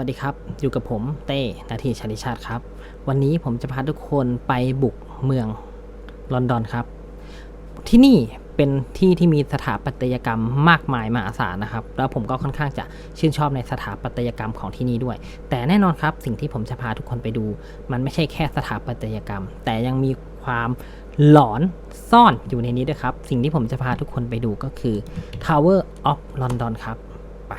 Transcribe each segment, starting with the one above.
วัสดีครับ อยู่กับผมเต้นาทีชาลิชาติครับ วันนี้ผมจะพาทุกคนไปบุกเมืองลอนดอนครับ ที่นี่เป็นที่ที่มีสถาปัตยกรรมมากมายมหาศาลนะครับ แล้วผมก็ค่อนข้างจะชื่นชอบในสถาปัตยกรรมของที่นี่ด้วย แต่แน่นอนครับ สิ่งที่ผมจะพาทุกคนไปดู มันไม่ใช่แค่สถาปัตยกรรม แต่ยังมีความหลอนซ่อนอยู่ในนี้ด้วยครับ สิ่งที่ผมจะพาทุกคนไปดูก็คือ Tower of London ครับ ไป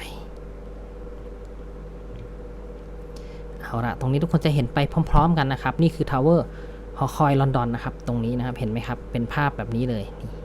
เอาละตรงนี้ทุกคนจะเห็นไปพร้อม ๆ กันนะครับ นี่คือทาวเวอร์หอคอยลอนดอนนะครับ ตรงนี้นะครับ เห็นไหมครับ เป็นภาพแบบนี้เลยนี่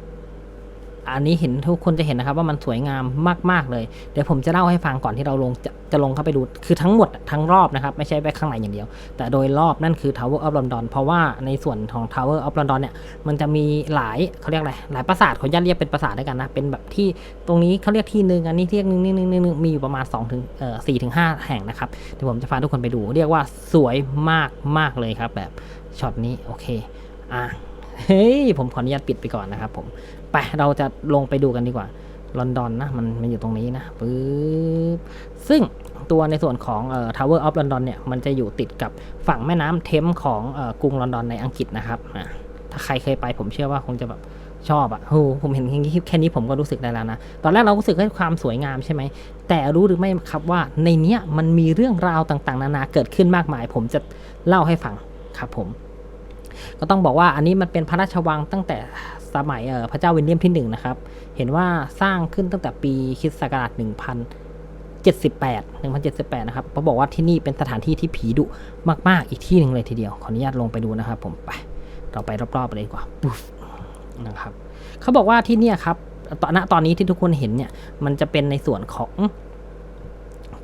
อันนี้เห็นทุกคนจะเห็นนะครับว่ามันสวยงามมากๆเลย เดี๋ยวผมจะเล่าให้ฟังก่อนที่เราลงจะจะลงเข้าไปดู คือทั้งหมดทั้งรอบนะครับ ไม่ใช่ไปข้างในอย่างเดียว แต่โดยรอบนั่นคือ Tower of London เพราะว่าในส่วนของ Tower of London เนี่ย มันจะมีหลายเขาเรียกอะไร หลายปราสาทขออนุญาตเรียกเป็นปราสาทด้วยกันนะ เป็นแบบที่ตรงนี้เขาเรียกที่หนึ่งอันนี้ที่หนึ่งนี่หนึ่งหนึ่งมีอยู่ประมาณ2ถึงเอ่อสี่ถึงห้าแห่งนะครับ เดี๋ยวผมจะพาทุกคนไปดู เรียกว่าสวยมากมากเลยครับ แบบช็อตนี้โอเค อะเฮ้ย ผมขออนุญาตปิดไปก่อนนะครับผม ไปเราจะลงไปดูกันดีกว่า ลอนดอนนะมันมันอยู่ตรงนี้นะปึ๊บซึ่งตัวในส่วนของเอ่อ Tower of London เนี่ยมันจะอยู่ติดกับฝั่งแม่น้ำเทมส์ของเอ่อกรุงลอนดอนในอังกฤษนะครับถ้าใครเคยไปผมเชื่อว่าคงจะแบบชอบอะ่ะโหผมเห็นแค่นี้แค่นี้ผมก็รู้สึกได้แล้วนะ ตอนแรกเรารู้สึกให้ความสวยงามใช่ไหม แต่รู้หรือไม่ครับว่าในเนี้ยมันมีเรื่องราวต่างๆ นานาเกิดขึ้นมากมาย ผมจะเล่าให้ฟังครับผม ก็ต้องบอกว่าอันนี้มันเป็นพระราชวังตั้งแต่ สมัยเอ่อพระเจ้าวิลเลียมที่หนึ่งนะครับเห็นว่าสร้างขึ้นตั้งแต่ปีคริสต์ศักราช1078 1078นะครับเขาบอกว่าที่นี่เป็นสถานที่ที่ผีดุมาก ๆ อีกที่หนึ่งเลยทีเดียว ขออนุญาตลงไปดูนะครับ ผมไปเราไปรอบๆเลยดีกว่าปุ๊บนะครับเขาบอกว่าที่นี่ครับตอนตอนนี้ที่ทุกคนเห็นเนี่ย มันจะเป็นในส่วนของ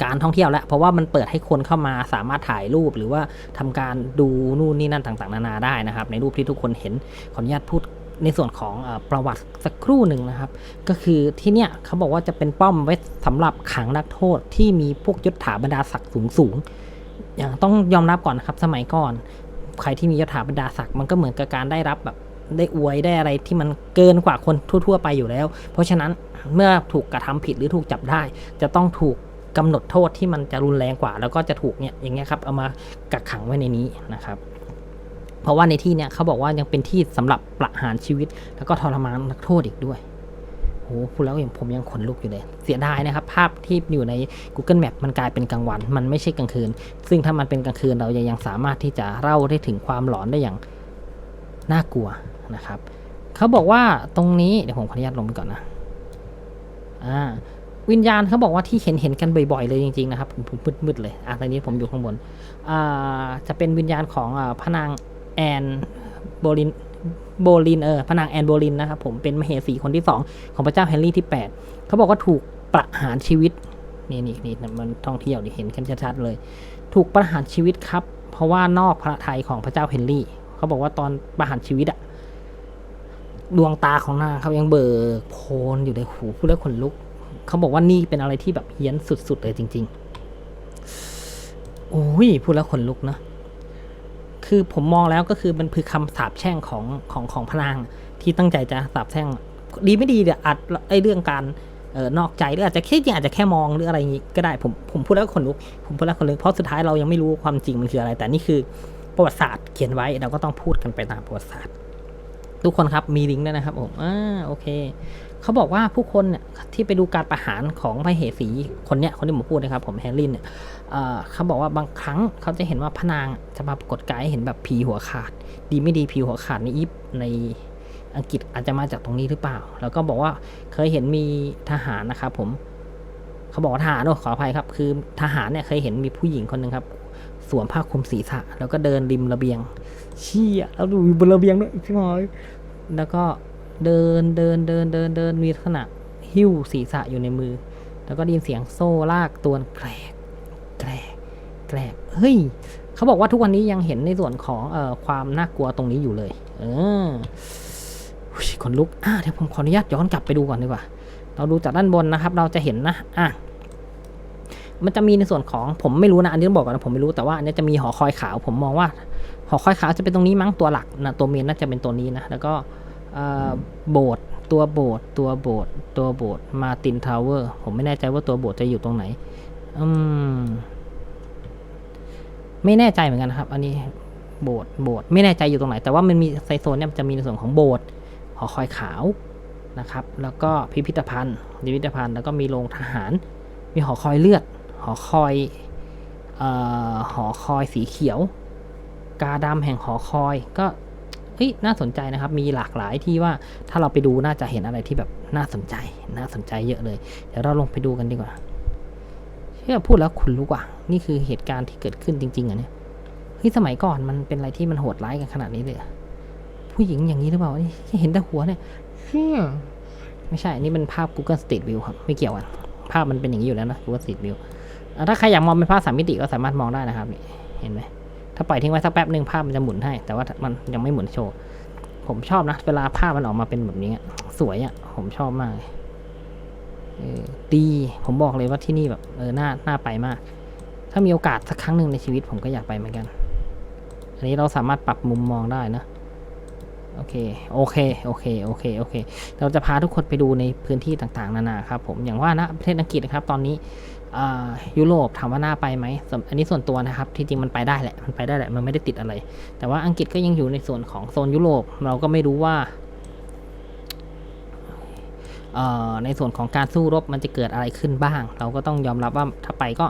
การท่องเที่ยวแล้วเพราะว่ามันเปิดให้คนเข้ามาสามารถถ่ายรูปหรือว่าทำการดูนู่นนี่นั่นต่างๆ นานาได้นะครับ ในรูปที่ทุกคนเห็นขออนุญาตพูด ในส่วนของอประวัติสักครู่หนึ่งนะครับ ก็คือที่เนี่ยเขาบอกว่าจะเป็นป้อมไว้สำหรับขังนักโทษที่มีพวกยศถาบรรดาศักดิ์สูงๆอย่างต้องยอมรับก่อนนะครับ สมัยก่อน ใครที่มียศถาบรรดาศักดิ์มันก็เหมือนกับการได้รับแบบได้อวยได้อะไรที่มันเกินกว่าคนทั่ว ๆ ไปอยู่แล้ว เพราะฉะนั้นเมื่อถูกกระทำผิดหรือถูกจับได้ จะต้องถูกกำหนดโทษที่มันจะรุนแรงกว่า แล้วก็จะถูกเนี่ยอย่างเงี้ยครับเอามากักขังไว้ในนี้นะครับ เพราะว่าในที่เนี่ยเขาบอกว่ายังเป็นที่สำหรับประหารชีวิต แล้วก็ทรมานนักโทษอีกด้วยโอ้พูดแล้วอย่างผมยังขนลุกอยู่เลย เสียดายนะครับ ภาพที่อยู่ใน Google Map มันกลายเป็นกลางวัน มันไม่ใช่กลางคืน ซึ่งถ้ามันเป็นกลางคืนเรายังสามารถที่จะเล่าได้ถึงความหลอนได้อย่างน่ากลัวนะครับเขาบอกว่าตรงนี้เดี๋ยวผมขออนุญาตลงไปก่อนนะอ่าวิญญาณเขาบอกว่าที่เห็นเห็นกันบ่อยๆเลยจริงๆนะครับผมมืดๆเลยอะตอนนี้ผมอยู่ข้างบนอ่าจะเป็นวิญญาณของอ่าพระนาง แอนโบลินโบลินเออพระนางแอนโบลินนะครับผมเป็นมเหสีคนที่สองของพระเจ้าเฮนรี่ที่ 8 เขาบอกว่าถูกประหารชีวิตนี่นี่นี่มันท่องเที่ยวดิเห็นกันชัดๆเลย ถูกประหารชีวิตครับ เพราะว่านอกพระทัยของพระเจ้าเฮนรี่ เขาบอกว่าตอนประหารชีวิตอะดวงตาของนางเขายังเบิกโพลนอยู่เลยหูพูดแล้วขนลุก เขาบอกว่านี่เป็นอะไรที่แบบเฮี้ยนสุดๆเลยจริง ๆ โอ้ยพูดแล้วขนลุกเนอะ คือผมมองแล้วก็คือมันคือคำสาปแช่งของของของพนางที่ตั้งใจจะสาปแช่ง ดีไม่ดีเดี๋ยวอาจไอเรื่องการเออนอกใจหรืออาจจะแค่จริงอาจจะแค่มองหรืออะไรอย่างงี้ก็ได้ผมผมพูดแล้วขนลุกผมพูดแล้วขนลุกเพราะสุดท้ายเรายังไม่รู้ความจริงมันคืออะไร แต่นี่คือประวัติศาสตร์เขียนไว้เราก็ต้องพูดกันไปตามประวัติศาสตร์ ทุกคนครับมีลิงก์ด้วยนะครับผมอ่าโอเคเขาบอกว่าผู้คนเนี่ยที่ไปดูการประหารของพระเหสีคนเนี้ยคนที่ผมพูดนะครับผมแฮร์รินเนี่ยเขาบอกว่าบางครั้งเขาจะเห็นว่าพระนางจะมาปรากฏกายเห็นแบบผีหัวขาด ดีไม่ดีผีหัวขาดในอีฟในอังกฤษอาจจะมาจากตรงนี้หรือเปล่า แล้วก็บอกว่าเคยเห็นมีทหารนะครับผมเขาบอกทหารโอ้ขออภัยครับ คือทหารเนี่ยเคยเห็นมีผู้หญิงคนหนึ่งครับ สวมผ้าคลุมศีรษะ แล้วก็เดินริมระเบียง เชี่ยแล้วดูบนระเบียงด้วยพี่หมอยแล้วก็เดินเดินเดินเดินเดินมีลักษณะหิ้วศีรษะอยู่ในมือ แล้วก็ได้ยินเสียงโซ่ลากตัวแกรกแกรกแกรกเฮ้ยเขาบอกว่าทุกวันนี้ยังเห็นในส่วนของเอ่อความน่ากลัวตรงนี้อยู่เลย เอออุ๊ยขนลุกอะเดี๋ยวผมขออนุญาตย้อนกลับไปดูก่อนดีกว่า เราดูจากด้านบนนะครับ เราจะเห็นนะอะ มันจะมีในส่วนของผมไม่รู้นะอันนี้ต้องบอกก่อนนะผมไม่รู้แต่ว่าอันนี้จะมีหอคอยขาว ผมมองว่า หอคอยขาวจะเป็นตรงนี้มั้งตัวหลักนะตัวเมนน่าจะเป็นตัวนี้นะแล้วก็โบสถ์ตัวโบสถ์ตัวโบสถ์ตัวโบสถ์มาตินทาวเวอร์ผมไม่แน่ใจว่าตัวโบสถ์จะอยู่ตรงไหนอืมไม่แน่ใจเหมือนกันนะครับ อันนี้โบสถ์โบสถ์ไม่แน่ใจอยู่ตรงไหน แต่ว่ามันมีไซโซนเนี่ยมันจะมีในส่วนของโบสถ์หอคอยขาวนะครับ แล้วก็พิพิธภัณฑ์พิพิธภัณฑ์แล้วก็มีโรงทหาร มีหอคอยเลือด หอคอยเอ่อหอคอยสีเขียว กาดำแห่งหอคอยก็เฮ้ยน่าสนใจนะครับ มีหลากหลายที่ว่าถ้าเราไปดูน่าจะเห็นอะไรที่แบบน่าสนใจ น่าสนใจเยอะเลย เดี๋ยวเราลงไปดูกันดีกว่าเชื่อพูดแล้วคุณรู้ว่ะนี่คือเหตุการณ์ที่เกิดขึ้นจริงๆเหรอะเนี่ยเฮ้ยสมัยก่อนมันเป็นอะไรที่มันโหดร้ายกันขนาดนี้เลยเหรอผู้หญิงอย่างนี้หรือเปล่านี่เห็นแต่หัวเนี่ยเชี่ยไม่ใช่ นี่เป็นภาพ Google Street View ครับ ไม่เกี่ยวกัน ภาพมันเป็นอย่างนี้อยู่แล้วนะ Google Street View อะ ถ้าใครอยากมองเป็นภาพสามมิติก็สามารถมองได้นะครับนี่เห็นไหมถ้าปล่อยทิ้งไว้สักแป๊บหนึ่งภาพมันจะหมุนให้ แต่ว่ามันยังไม่หมุนโชว์ ผมชอบนะ เวลาภาพมันออกมาเป็นแบบนี้สวยอะ่ะ ผมชอบมากเลยเออดีผมบอกเลยว่าที่นี่แบบเออหน่าหน่าไปมาก ถ้ามีโอกาสสักครั้งหนึ่งในชีวิตผมก็อยากไปเหมือนกัน อันนี้เราสามารถปรับมุมมองได้นะ โอเค โอเค โอเค โอเค โอเค เราจะพาทุกคนไปดูในพื้นที่ต่างๆ นานาครับผม อย่างว่านะประเทศอังกฤษนะครับ ตอนนี้ยุโรปถามว่าน่าไปไหม อันนี้ส่วนตัวนะครับ ที่จริงมันไปได้แหละ มันไปได้แหละ มันไม่ได้ติดอะไร แต่ว่าอังกฤษก็ยังอยู่ในส่วนของโซนยุโรป เราก็ไม่รู้ว่า ในส่วนของการสู้รบมันจะเกิดอะไรขึ้นบ้าง เราก็ต้องยอมรับว่าถ้าไปก็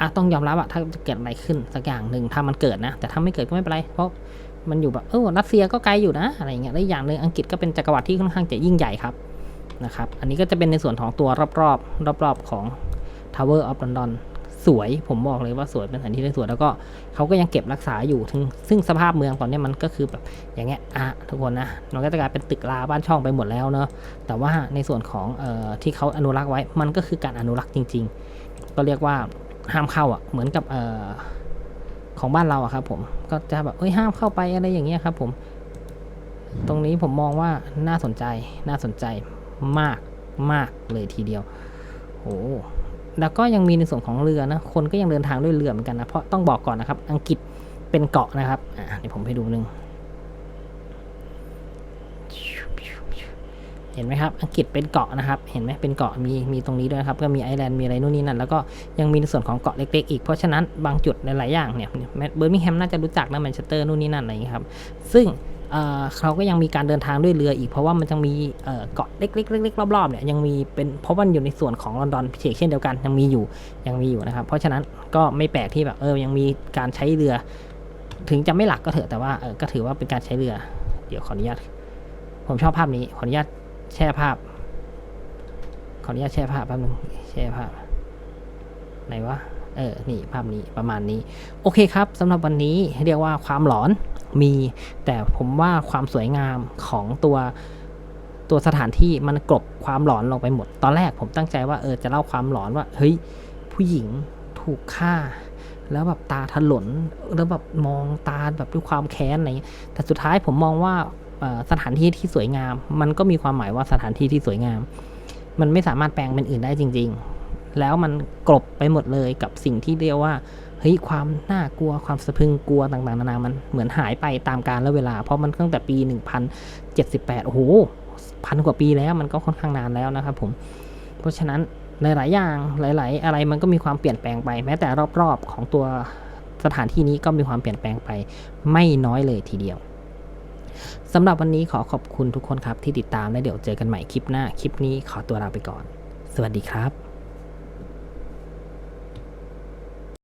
อะต้องยอมรับอะถ้าจะเกิดอะไรขึ้นสักอย่างหนึ่งถ้ามันเกิดนะ แต่ถ้าไม่เกิดก็ไม่เป็นไร เพราะ มันอยู่แบบเออรัสเซียก็ไกลอยู่นะอะไรเงี้ยและอีกอย่างหนึ่งอังกฤษก็เป็นจักรวรรดิที่ค่อนข้างจะยิ่งใหญ่ครับนะครับ อันนี้ก็จะเป็นในส่วนของตัวรอบๆรอบๆของ Tower of London สวยผมบอกเลยว่าสวยเป็นสถานที่ที่สวยแล้วก็เขาก็ยังเก็บรักษาอยู่ถึงซึ่งสภาพเมืองตอนนี้มันก็คือแบบอย่างเงี้ยอะทุกคนนะมันก็จะกลายเป็นตึกราบ้านช่องไปหมดแล้วเนอะแต่ว่าในส่วนของเอ่อที่เขาอนุรักษ์ไว้มันก็คือการอนุรักษ์จริง ๆ ก็เรียกว่าห้ามเข้าอะเหมือนกับเอ่อ ของบ้านเราอะครับผมก็จะแบบเอ้ยห้ามเข้าไปอะไรอย่างเงี้ยครับผม ตรงนี้ผมมองว่าน่าสนใจน่าสนใจมากมากเลยทีเดียวโอ้แล้วก็ยังมีในส่วนของเรือนะ คนก็ยังเดินทางด้วยเรือเหมือนกันนะ เพราะต้องบอกก่อนนะครับ อังกฤษเป็นเกาะนะครับ อ่าเดี๋ยวผมให้ดูหนึ่ง เห็นไหมครับ อังกฤษเป็นเกาะนะครับ เห็นไหมเป็นเกาะมีมีตรงนี้ด้วยครับ ก็มีไอแลนด์มีอะไรนู่นนี่นั่น แล้วก็ยังมีในส่วนของเกาะเล็กๆอีก เพราะฉะนั้นบางจุดหลายๆอย่างเนี่ยเบอร์มิงแฮมน่าจะรู้จักนะแมนเชสเตอร์นู่นนี่นั่นอะไรอย่างนี้ครับ ซึ่งเเขาก็ยังมีการเดินทางด้วยเรืออีกเพราะว่ามันจะมีเกาะเล็กๆเล็กๆรอบๆเนี่ยยังมีเป็นเพราะว่ามันอยู่ในส่วนของลอนดอนเช่นเดียวกันยังมีอยู่ยังมีอยู่นะครับเพราะฉะนั้นก็ไม่แปลกที่แบบเออยังมีการใช้เรือ ถึงจะไม่หลักก็เถอะแต่ว่าเออก็ถือว่าเป็นการใช้เรือ เดี๋ยวขออนุญาตผมชอบภาพนี้ขออนุญาต แช่ภาพ ขออนุญาตแช่ภาพแป๊บนึงแช่ภาพไหนวะเออ นี่ภาพนี้ประมาณนี้ โอเคครับสำหรับวันนี้เรียกว่าความหลอนมี แต่ผมว่าความสวยงามของตัวตัวสถานที่มันกลบความหลอนลงไปหมด ตอนแรกผมตั้งใจว่าเออจะเล่าความหลอนว่า เฮ้ย ผู้หญิงถูกฆ่า แล้วแบบตาถลนแล้วแบบมองตาแบบด้วยความแค้นอะไรแต่สุดท้ายผมมองว่า สถานที่ที่สวยงาม มันก็มีความหมายว่าสถานที่ที่สวยงาม มันไม่สามารถแปลงเป็นอื่นได้จริง ๆ แล้วมันกลบไปหมดเลยกับสิ่งที่เรียกว่าเฮ้ยความน่ากลัวความสะพึงกลัวต่างๆนานามันเหมือนหายไปตามกาลและเวลา เพราะมันตั้งแต่ปี 1078 โอ้โหพันกว่าปีแล้วมันก็ค่อนข้างนานแล้วนะครับผมเพราะฉะนั้นหลาย ๆ อย่างหลาย ๆ อะไรมันก็มีความเปลี่ยนแปลงไป แม้แต่รอบ ๆ ของตัวสถานที่นี้ก็มีความเปลี่ยนแปลงไป ไม่น้อยเลยทีเดียว สำหรับวันนี้ขอขอบคุณทุกคนครับที่ติดตามและเดี๋ยวเจอกันใหม่คลิปหน้า คลิปนี้ขอตัวลาไปก่อน สวัสดีครับ